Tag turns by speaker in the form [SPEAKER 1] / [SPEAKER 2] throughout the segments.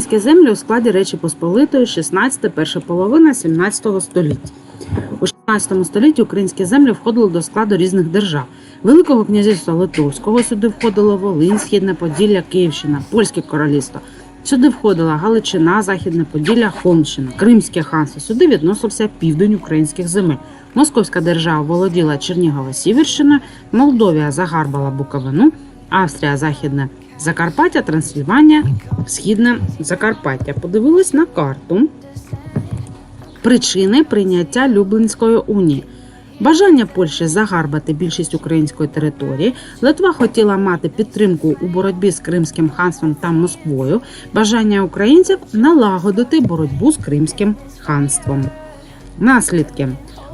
[SPEAKER 1] Українські землі у складі Речі Посполитої 16 перша половина 17 століття. У 16 столітті українські землі входили до складу різних держав. Великого князівства Литовського сюди входило Волинь, Східне Поділля, Київщина, Польське королівство. Сюди входила Галичина, Західне Поділля, Холмщина, Кримське ханство. Сюди відносився південь українських земель. Московська держава володіла Чернігова Сіверщиною, Молдовія загарбала Буковину, Австрія Західне Закарпаття, Трансильванія, Східне Закарпаття. Подивились на карту. Причини прийняття Люблінської унії. Бажання Польщі загарбати більшість української території. Литва хотіла мати підтримку у боротьбі з Кримським ханством та Москвою. Бажання українців налагодити боротьбу з Кримським ханством. Наслідки.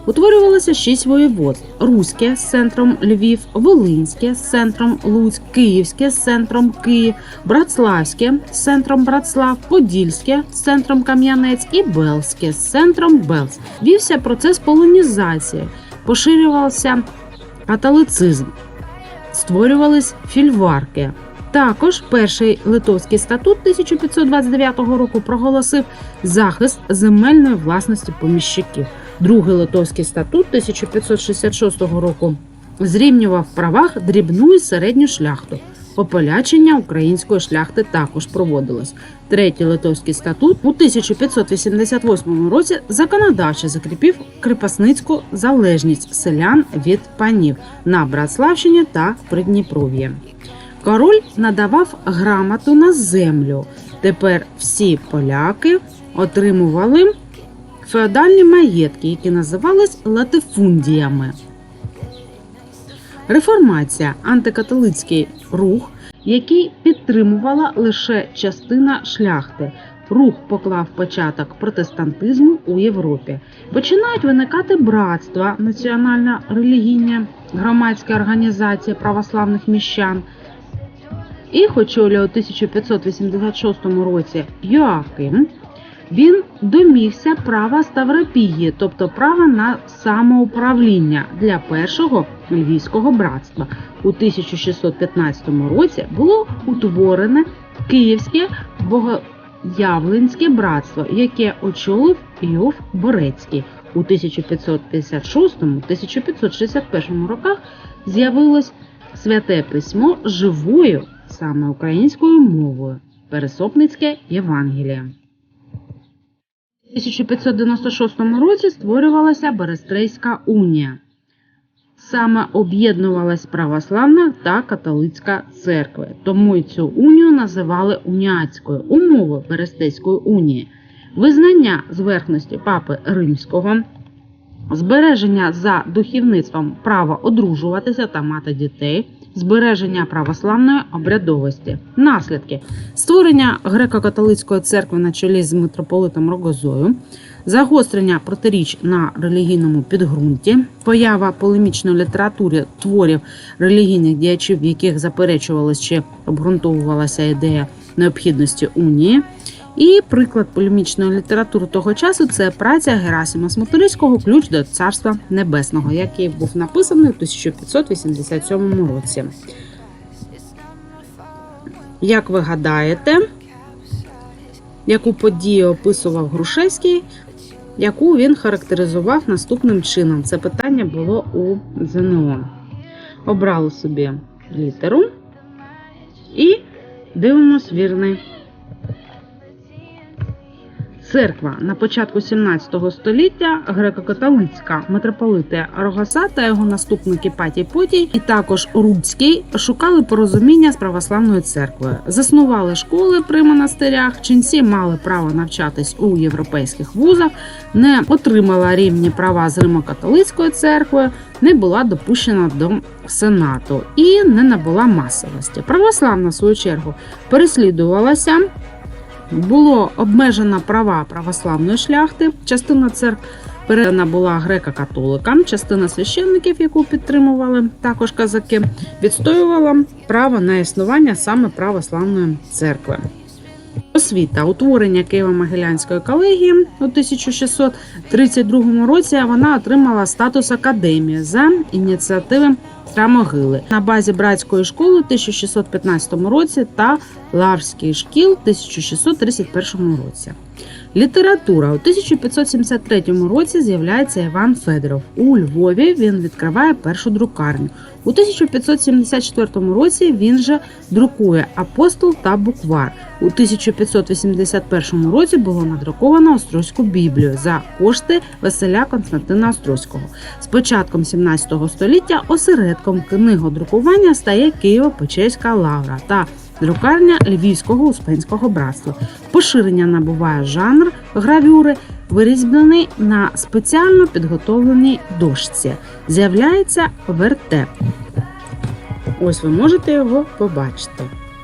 [SPEAKER 1] Утворювалося шість воєводств: Руське з центром Львів, Волинське з центром Луцьк, Київське з центром Київ, Братславське з центром Братслав, Подільське з центром Кам'янець і Белське з центром Белс. Вівся процес полонізації, поширювався католицизм, створювались фільварки. Також перший литовський статут 1529 року проголосив захист земельної власності поміщиків. Другий литовський статут 1566 року зрівнював в правах дрібну і середню шляхту. Ополячення української шляхти також проводилось. Третій литовський статут у 1588 році законодавчо закріпив кріпосницьку залежність селян від панів на Братславщині та Придніпров'ї. Король надавав грамоту на землю. Тепер всі поляки отримували феодальні маєтки, які називались латифундіями. Реформація антикатолицький рух, який підтримувала лише частина шляхти. Рух поклав початок протестантизму у Європі. Починають виникати братства, національна релігійна громадська організація православних міщан. Їх очолює у 1586 році Йоаким. Він домігся права Ставропігії, тобто права на самоуправління для першого львівського братства. У 1615 році було утворене Київське Богоявленське братство, яке очолив Йов Борецький. У 1556-1561 роках з'явилось святе письмо живою саме українською мовою Пересопницьке Євангеліє. У 1596 році створювалася Берестрейська унія. Саме об'єднувалась православна та католицька церкви, тому й цю унію називали уніатською умовою Берестейської унії, визнання зверхності папи римського, збереження за духовництвом права одружуватися та мати дітей, збереження православної обрядовості, наслідки. Створення греко-католицької церкви на чолі з митрополитом Рогозою, загострення протиріч на релігійному підґрунті, поява полемічної літератури творів релігійних діячів, в яких заперечувалась чи обґрунтовувалася ідея необхідності унії. І приклад полемічної літератури того часу це праця Герасима Смотрицького Ключ до Царства Небесного, який був написаний у 1587 році. Як ви гадаєте, яку подію описував Грушевський, яку він характеризував наступним чином? Це питання було у ЗНО. Обрали собі літеру і дивимось вірний Церква на початку 17 століття греко-католицька митрополити Рогоса та його наступники Патій Потій, і також Руцький шукали порозуміння з православною церквою, заснували школи при монастирях. Ченці мали право навчатись у європейських вузах, не отримала рівні права з Римо-католицькою церквою, не була допущена до сенату і не набула масовості. Православна в свою чергу переслідувалася було обмежено права православної шляхти. Частина церкв передана була греко-католикам, частина священників, яку підтримували також казаки, відстоювала право на існування саме православної церкви. Освіта утворення Києво-Могилянської колегії у 1632 році вона отримала статус академії за ініціативи Петра Могили на базі братської школи у 1615 році та Лаврської шкіл у 1631 році. Література у 1573 році з'являється Іван Федоров. У Львові він відкриває першу друкарню. У 1574 році він же друкує апостол та буквар. У 1581 році було надруковано Острозьку Біблію за кошти Василя Константина Острозького. З початком 17 століття осередком книгодрукування стає Києво-Печерська лавра та друкарня Львівського Успенського братства. Поширення набуває жанр гравюри, вирізблений на спеціально підготовленій дошці. З'являється вертеп. Ось ви можете його побачити.